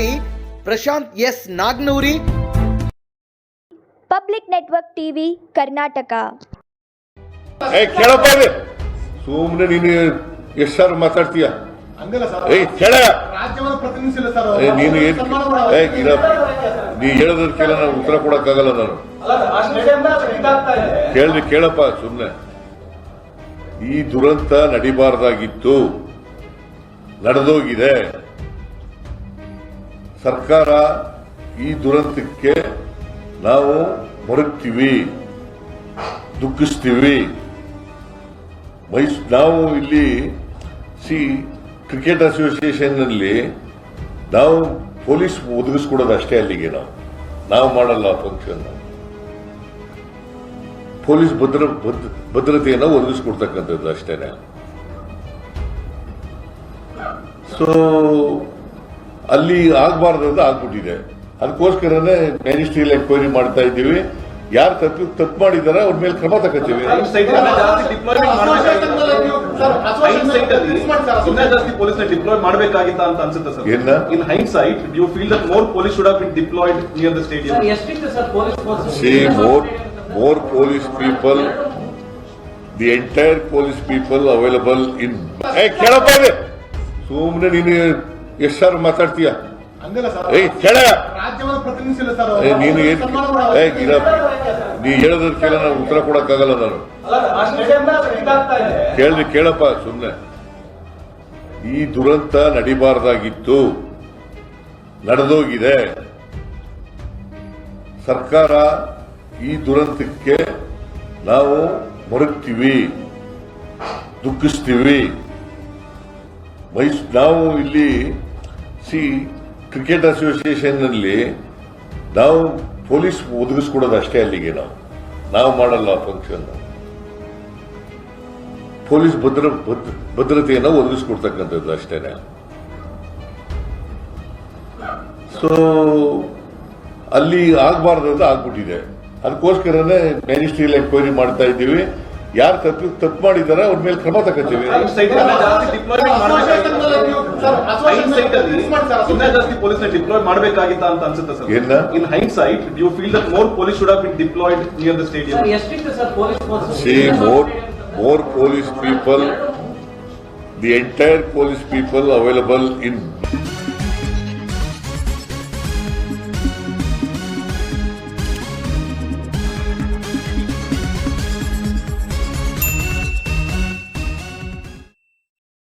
ವರದಿ Prashanth S Nagnoori. Public network TV Karnataka. ಏ ಕೇಳಪ್ಪ ಸುಮ್ನೆ ಸುಮ್ಮನೆ ನೀನು ಎಷ್ಟು ಸಾರು ಮಾತಾಡ್ತೀಯ? ಏಯ್ ಕೇಳ ಏ ನೀನು ಏನು ಏ ಇಲ್ಲ. ನೀ ಹೇಳೋದಕ್ಕೆಲ್ಲ ನಾನು ಉತ್ತರ ಕೊಡಕ್ಕಾಗಲ್ಲ ನಾನು. ಕೇಳ್ರಿ ಕೇಳಪ್ಪ ಸುಮ್ಮನೆ ಈ ದುರಂತ ನಡಿಬಾರ್ದಾಗಿತ್ತು. ನಡೆದೋಗಿದೆ. ಸರ್ಕಾರ ಈ ದುರಂತಕ್ಕೆ ನಾವು ಮರುಗ್ತೀವಿ ದುಃಖಿಸ್ತೀವಿ. ಮೈಸ್, ನಾವು ಇಲ್ಲಿ, ಸಿ, ಕ್ರಿಕೆಟ್ ಅಸೋಸಿಯೇಷನ್ನಲ್ಲಿ ನಾವು ಪೊಲೀಸ್ ಒದಗಿಸ್ಕೊಡೋದು ಅಷ್ಟೇ ಅಲ್ಲಿಗೆ ನಾವು. ನಾವು ಮಾಡಲ್ಲ ಫಂಕ್ಷನ್ ಪೊಲೀಸ್ ಭದ್ರ, ಭದ್- ಭದ್ರತೆಯನ್ನು ಒದಗಿಸ್ಕೊಡ್ತಕ್ಕಂಥದ್ದು ಅಷ್ಟೇನೆ. ಸೊ ಅಲ್ಲಿ ಆಗಬಾರ್ದು ಆಗ್ಬಿಟ್ಟಿದೆ. ಅದಕ್ಕೋಸ್ಕರನೇ ಮಿನಿಸ್ಟ್ರಿಯಲ್ ಎನ್ಕ್ವೈರಿ ಮಾಡ್ತಾ ಇದ್ದೀವಿ. ಯಾರು ತಪ್ಪು ತಪ್ಪು ಮಾಡಿದಾರೆ ಅವ್ರ ಮೇಲೆ ಕ್ರಮ ತಗೋತೀವಿ. ಸರ್ ಜಾಸ್ತಿ ಪೊಲೀಸ್ ಡಿಪ್ಲಾಯ್ ಮಾಡಬೇಕಾಗಿತ್ತ ಅಂತ ಅನ್ಸುತ್ತೆ ಸರ್. ಏನ್ನ? In hindsight you feel that more police should the entire deployed near the stadium sir sir police people available in ಕೇಳಪ್ಪ ಇದೆ. ಸುಮ್ಮನೆ ನೀನು ಎಷ್ಟು ಸಾವಿರ ಮಾತಾಡ್ತೀಯ? ಸರ್. ಏಯ್ ಕೇಳ ಸರ್ ಏ ನೀನು ಏನ್ ಏ ಇಲ್ಲ. ನೀ ಹೇಳೋದಕ್ಕೆಲ್ಲ ನಾನು ಉತ್ತರ ಕೊಡಕ್ಕಾಗಲ್ಲ ನಾನು. ಕೇಳಿ ಕೇಳಪ್ಪ ಸುಮ್ಮನೆ ಈ ದುರಂತ ನಡಿಬಾರ್ದಾಗಿತ್ತು. ನಡೆದೋಗಿದೆ. ಸರ್ಕಾರ ಈ ದುರಂತಕ್ಕೆ ನಾವು ಮರುಗ್ತೀವಿ. ದುಃಖಿಸ್ತೀವಿ. ಮೈಸ್ ನಾವು ಇಲ್ಲಿ ಸಿ ಕ್ರಿಕೆಟ್ ಅಸೋಸಿಯೇಷನ್ನಲ್ಲಿ ನಾವು ಪೊಲೀಸ್ ಒದಗಿಸ್ಕೊಡೋದು ಅಷ್ಟೇ ಅಲ್ಲಿಗೆ ನಾವು. ನಾವು ಮಾಡಲ್ಲ ಫಂಕ್ಷನ್ ಪೊಲೀಸ್ ಭದ್ರ ಭದ್ರತೆಯನ್ನ ಒದಗಿಸ್ಕೊಡ್ತಕ್ಕಂಥದ್ದು ಅಷ್ಟೇನೆ. ಸೊ ಅಲ್ಲಿ ಆಗಬಾರ್ದು ಆಗ್ಬಿಟ್ಟಿದೆ. ಅದಕ್ಕೋಸ್ಕರನೇ ಮ್ಯಾಜಿಸ್ಟ್ರಿಯಲ್ ಎಂಕ್ವೈರಿ ಮಾಡ್ತಾ ಇದ್ದೀವಿ. ಯಾರು ತಪ್ಪು ತಪ್ಪು ಮಾಡಿದಾರೆ ಅವ್ರ ಮೇಲೆ ಕ್ರಮ ತಗೋತೀವಿ. ಜಾಸ್ತಿ ಪೊಲೀಸ್ ಡಿಪ್ಲಾಯ್ ಮಾಡಬೇಕಾಗಿತ್ತ ಅಂತ ಅನ್ಸುತ್ತೆ ಸರ್. ಏನ್ನ? In hindsight you feel that more police should have been deployed near the stadium sir ಎಷ್ಟಿತ್ತು sir police people See, more, more police people, the entire police people available in